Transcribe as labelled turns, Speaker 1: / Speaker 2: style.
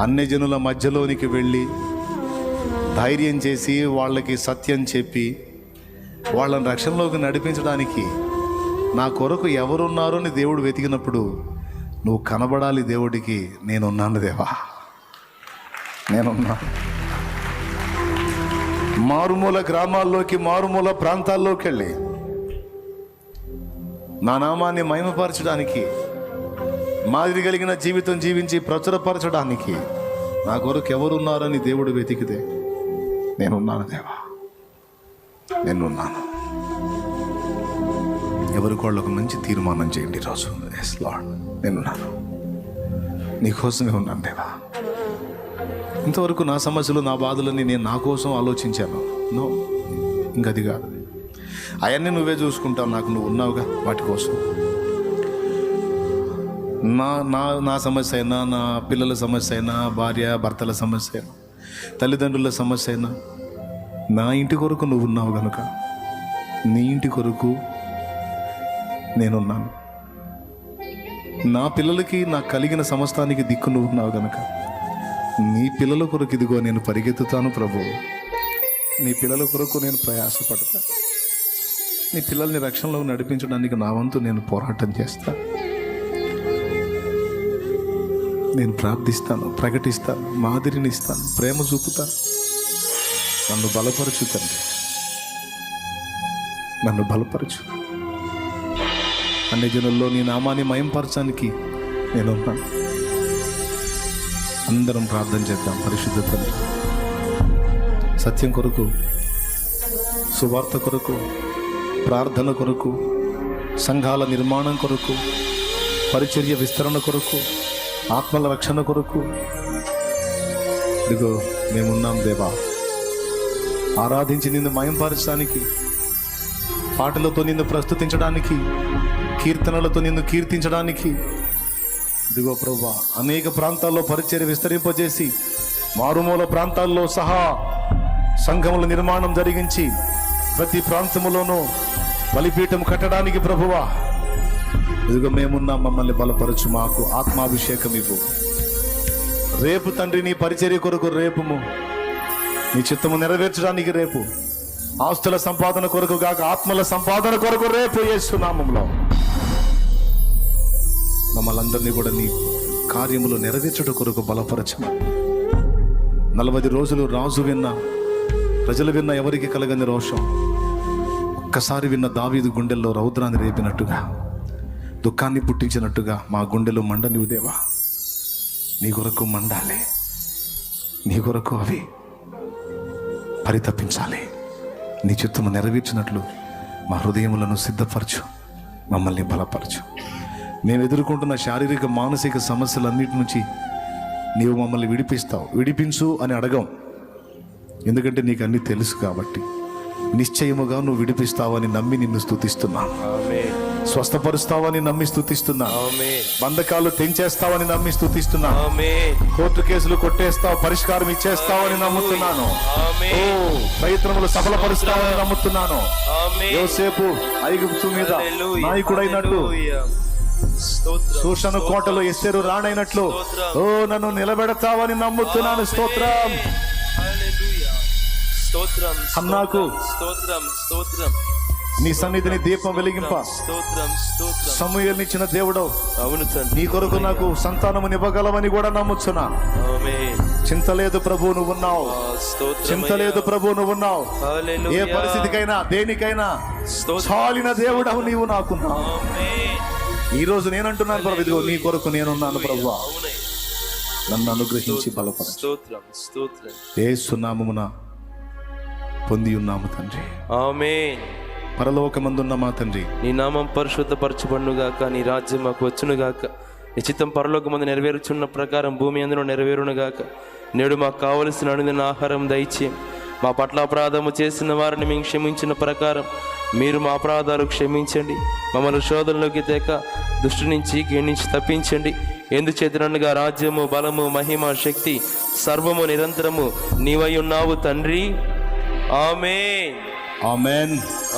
Speaker 1: అన్ని జనుల మధ్యలోనికి వెళ్ళి ధైర్యం చేసి వాళ్ళకి సత్యం చెప్పి వాళ్ళని రక్షణలోకి నడిపించడానికి నా కొరకు ఎవరున్నారో అని దేవుడు వెతికినప్పుడు నువ్వు కనబడాలి దేవుడికి నేనున్నాను దేవా. నేనున్నా మారుమూల గ్రామాల్లోకి మారుమూల ప్రాంతాల్లోకి వెళ్ళి నా నామాన్ని మహిమపరచడానికి మాదిరి కలిగిన జీవితం జీవించి ప్రచురపరచడానికి నా కొరకు ఎవరున్నారని దేవుడు వెతికితే నేనున్నాను దేవా. నేనున్నాను. ఎవరి ఒక మంచి తీర్మానం చేయండి రోజు. ఎస్ లాడ్ నేనున్నాను. నీకోసమే ఉన్నాను దేవా. ఇంతవరకు నా సమస్యలు నా బాధలని నేను నా కోసం ఆలోచించాను. నో ఇంకది కాదు. అవన్నీ నువ్వే చూసుకుంటావు నాకు నువ్వు ఉన్నావుగా వాటి కోసం. నా నా నా సమస్య అయినా నా పిల్లల సమస్య అయినా భార్య భర్తల సమస్య అయినా తల్లిదండ్రుల సమస్య అయినా నా ఇంటి కొరకు నువ్వు ఉన్నావు కనుక నీ ఇంటి కొరకు నేనున్నాను. నా పిల్లలకి నాకు కలిగిన సమస్తానికి దిక్కు నువ్వు ఉన్నావు కనుక నీ పిల్లల కొరకు ఇదిగో నేను పరిగెత్తుతాను ప్రభు. నీ పిల్లల కొరకు నేను ప్రయాసపడతాను. నీ పిల్లల్ని రక్షణలో నడిపించడానికి నా వంతు నేను పోరాటం చేస్తాను నేను ప్రార్థిస్తాను ప్రకటిస్తాను మాదిరిని ఇస్తాను ప్రేమ చూపుతాను. నన్ను బలపరచు తండ్రి. నన్ను బలపరచు. అన్ని జనుల్లో నీ నామాన్ని మయంపరచడానికి నేను అందరం ప్రార్థన చేద్దాం పరిశుద్ధ తండ్రి. సత్యం కొరకు సువార్త కొరకు ప్రార్థన కొరకు సంఘాల నిర్మాణం కొరకు పరిచర్య విస్తరణ కొరకు ఆత్మల రక్షణ కొరకు. ఇదిగో మేమున్నాం దేవా. ఆరాధించి నిన్ను మయంపరచడానికి పాటలతో నిన్ను ప్రస్తుతించడానికి కీర్తనలతో నిన్ను కీర్తించడానికి. ఇదిగో ప్రభా అనేక ప్రాంతాల్లో పరిచర్య విస్తరింపజేసి మారుమూల ప్రాంతాల్లో సహా సంఘముల నిర్మాణం జరిగించి ప్రతి ప్రాంతములోనూ బలిపీఠం కట్టడానికి ప్రభువా. ఇదిగో మేమున్నా మమ్మల్ని బలపరచు మాకు ఆత్మాభిషేకం ఇవ్వు. రేపు తండ్రి నీ పరిచర్య కొరకు రేపుము. నీ చిత్తము నెరవేర్చడానికి రేపు. ఆస్తుల సంపాదన కొరకు కాక ఆత్మల సంపాదన కొరకు రేపు చేస్తున్నామంలో మమ్మల్ందరినీ కూడా నీ కార్యములు నెరవేర్చుట కొరకు బలపరచము నలభై రోజులు రాజు విన్న ప్రజలు విన్న ఎవరికి కలగని రోషం. ఒక్కసారి విన్న దావీదు గుండెల్లో రౌద్రాన్ని రేపినట్టుగా దుఃఖాన్ని పుట్టించినట్టుగా మా గుండెలో మండనివు దేవా నీ కొరకు మండాలి. నీ కొరకు అవి పరితపించాలి. నీ చిత్తము నెరవేర్చినట్లు మా హృదయములను సిద్ధపరచు. మమ్మల్ని బలపరచు. మేము ఎదుర్కొంటున్న శారీరక మానసిక సమస్యలన్నిటి నుంచి నీవు మమ్మల్ని విడిపిస్తావు. విడిపించు అని అడగం. ఎందుకంటే నీకు అన్నీ తెలుసు కాబట్టి. నిశ్చయముగా నువ్వు విడిపిస్తావని నమ్మి నిన్ను స్తుతిస్తున్నా.
Speaker 2: ఆమేన్.
Speaker 1: స్వస్థపరుస్తావని నమ్మి స్తుతిస్తున్నా.
Speaker 2: ఆమేన్.
Speaker 1: బంధకాలు తెంచేస్తావని నమ్మి స్తుతిస్తున్నా.
Speaker 2: ఆమేన్.
Speaker 1: కోర్టు కేసులు కొట్టేస్తావు పరిష్కారం ఇచ్చేస్తావని నమ్ముతున్నాను. ఓ ప్రయత్నములు సఫలపరుస్తావని నమ్ముతున్నాను. యోసేపు ఐగుప్తు మీద నాయకుడైనట్టు సూషను కోటలో ఎస్సేరు రాణైనట్లు. ఓ నన్ను నిలబెడతావని నమ్ముతున్నాను. స్తోత్రం.
Speaker 2: స్తోత్రం
Speaker 1: హన్నాకు
Speaker 2: స్తోత్రం స్తోత్రం
Speaker 1: నీ సన్నిధిని దీపం వెలిగింప.
Speaker 2: స్తోత్రం స్తోత్రం
Speaker 1: సమూహనిచ్చిన దేవుడు
Speaker 2: అవును
Speaker 1: నీ కొరకు నాకు సంతానము నివ్వగలవని కూడా నమ్ముచున్నా. చింత లేదు ప్రభు నువ్వున్నావు.
Speaker 2: ఆ, స్తోత్రం
Speaker 1: చింత లేదు ప్రభు నువ్వున్నావు. ఏ
Speaker 2: హల్లెలూయా.
Speaker 1: పరిస్థితికైనా దేనికైనా చాలిన దేవుడవు నీవు నాకున్నావు ఈ రోజు నేనంటున్నాను ప్రభు ఇదిగో నీ కొరకు నేనున్నాను ప్రభు. నన్ను అనుగ్రహించి బలపరచు.
Speaker 2: స్తోత్రం స్తోత్రం.
Speaker 1: ఏ సున్నామమున పొంది ఉన్నాము తండ్రి.
Speaker 2: ఆమేన్.
Speaker 1: పరలోకమందున్న మా తండ్రి.
Speaker 2: నీ నామం పరిశుద్ధపరచబడుగాక నీ రాజ్యం మాకు వచ్చునుగాక. నీ చిత్తం పరలోకమందు నెరవేరుచున్న ప్రకారం భూమి అందులో నెరవేరునుగాక. నేడు మాకు కావలసిన అనుదిన ఆహారం దయచేయం మా పట్ల అపరాధము చేసిన వారిని మేము క్షమించిన ప్రకారం మీరు మా అపరాధాలు క్షమించండి. మమ్మల్ని శోధనలోకి తేక దుష్టి నుంచి నుంచి తప్పించండి. ఎందుచేతనగా రాజ్యము బలము మహిమ శక్తి సర్వము నిరంతరము నీవై ఉన్నావు తండ్రి? ఆమె
Speaker 1: ఆమెన్